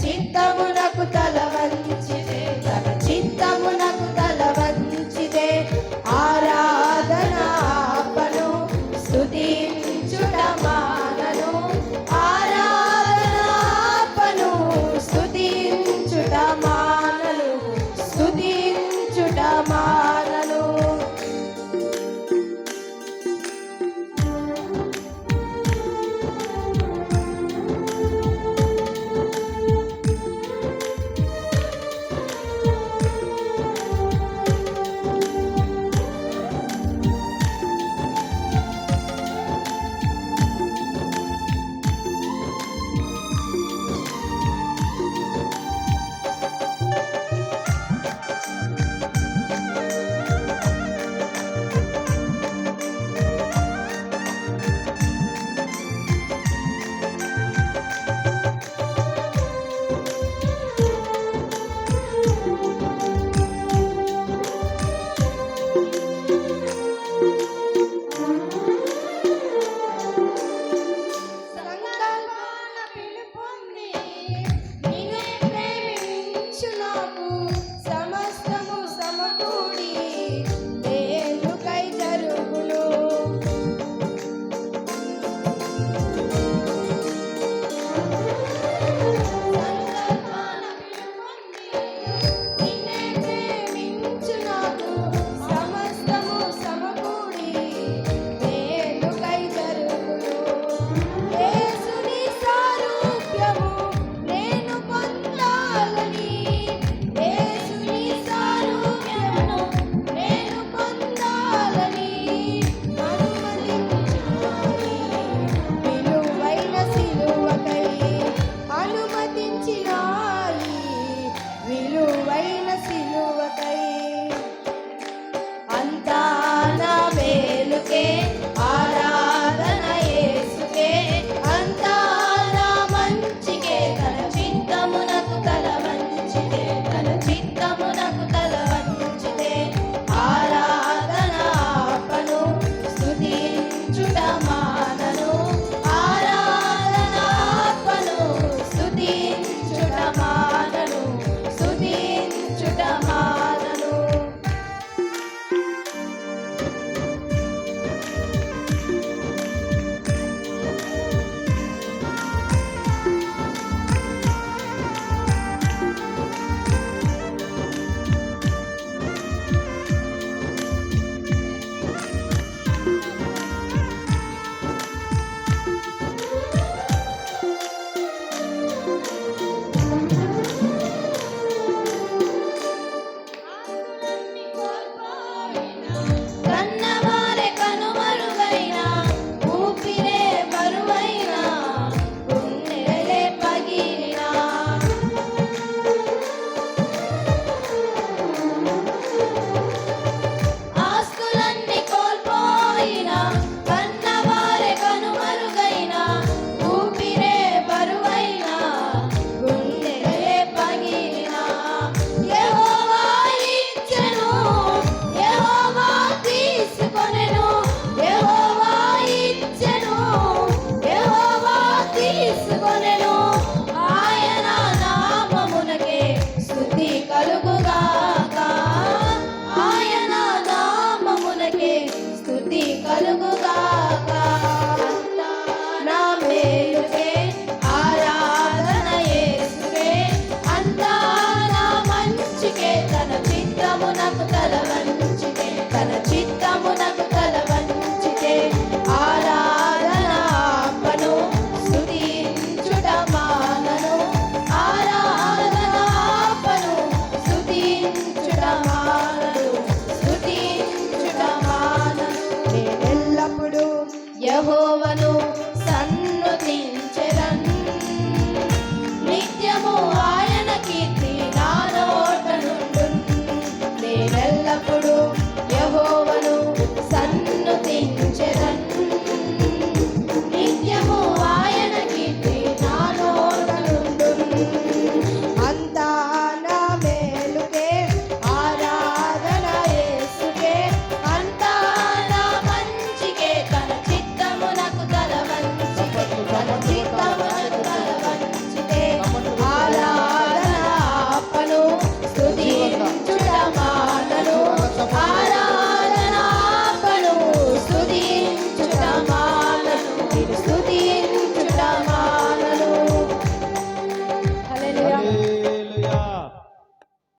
చిత్తము యహోవను సన్నుతించరన్ నిత్యము ఆయన కీర్తి నానోట నుండు నేనెల్లప్పుడూ యహోవను సన్నుతించరన్ నిత్యము ఆయన కీర్తి నానోట